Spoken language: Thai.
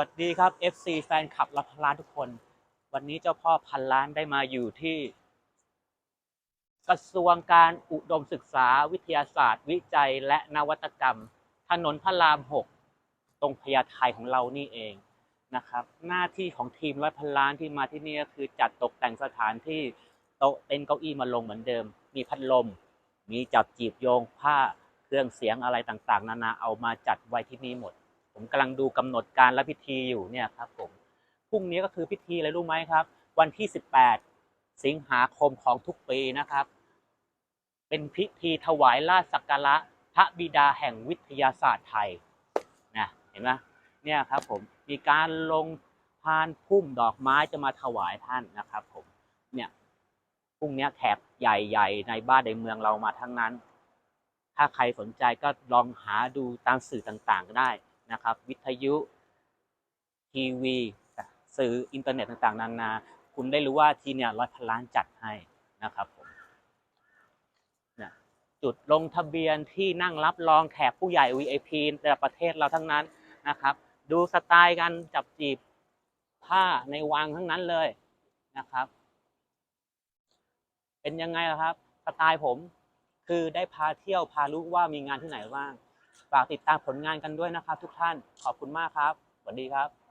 วัสดีครับ FC แฟนคลับรักพันล้านทุกคน วันนี้เจ้าพ่อพันล้านได้มาอยู่ที่ กระทรวงการอุดมศึกษาวิทยาศาสตร์ วิจัยและนวัตกรรม ถนนพระราม 6 ตรงพญาไทของเรานี่เองนะครับ หน้าที่ของทีมร้อยพันล้านที่มาที่นี่ก็คือจัดตกแต่งสถานที่โต๊ะเต็นท์เก้าอี้มาลงเหมือนเดิม มีพัดลม มีจับจีบโยงผ้าเครื่องเสียงอะไรต่างๆ นานาเอามาจัดไว้ที่นี่หมด ผมกำลังดูกำหนดการและพิธีอยู่เนี่ยครับผมพรุ่งนี้ก็คือพิธีอะไรรู้ไหมครับ วันที่ 18 สิงหาคมของทุกปีนะครับ เป็นพิธีถวายราชสักการะพระบิดาแห่งวิทยาศาสตร์ไทยนะเห็นไหมเนี่ยครับผมมีการลงพานพุ่มดอกไม้จะมาถวายท่านนะครับ ผมเนี่ยพรุ่งนี้แขกใหญ่ๆ ในบ้านในเมืองเรามาทั้งนั้น ถ้าใครสนใจก็ลองหาดูตามสื่อต่างๆก็ได้ นะครับ วิทยุทีวีสื่ออินเทอร์เน็ตต่างๆ นานา คุณได้รู้ว่าที่เนี่ยร้อยพันล้านจัดให้นะครับผมจุดลงทะเบียนที่นั่งรับรองแขกผู้ใหญ่ VIP ระดับประเทศเราทั้งนั้นนะครับ ดูสไตล์การจับจีบผ้าในวังทั้งนั้นเลยนะครับ เป็นยังไงล่ะครับสไตล์ผมคือได้พาเที่ยวพารู้ว่ามีงานที่ไหนบ้าง ฝากติดตามผลงานกันด้วยนะครับทุกท่านขอบคุณมากครับสวัสดีครับ